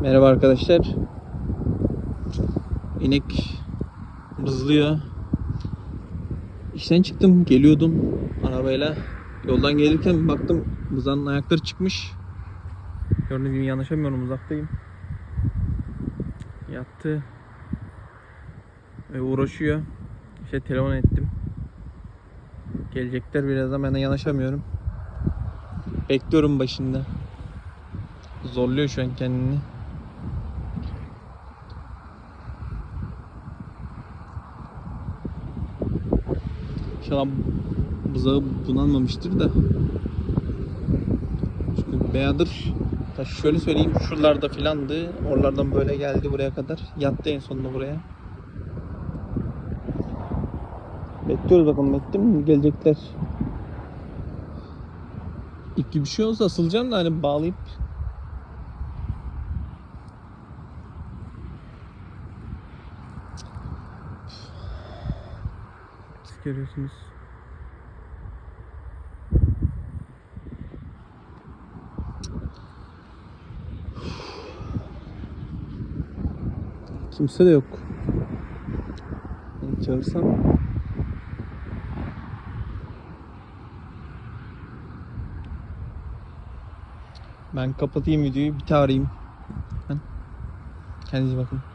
Merhaba arkadaşlar. İnek bızlıyor. İşten çıktım, geliyordum arabayla. Yoldan gelirken baktım bızanın ayakları çıkmış. Gördüğünüz gibi yanaşamıyorum uzaktayım. Yattı. Ve uğraşıyor. İşte telefon ettim. Gelecekler birazdan ben de yanaşamıyorum. Bekliyorum başında. Zorluyor şu an kendini. İnşallah buzağı bunalmamıştır da. Çünkü Beyadır ta şöyle söyleyeyim şuralarda filandı. Oralardan böyle geldi buraya kadar. Yattı en sonunda buraya. Bekliyoruz bakalım bekledim mi? Gelecekler. İp gibi bir şey olsa asılacağım da hani bağlayıp görüyorsunuz. Kimse de yok. Ben Çağırsam. Ben kapatayım videoyu bir tarayayım. Kendinize bakın.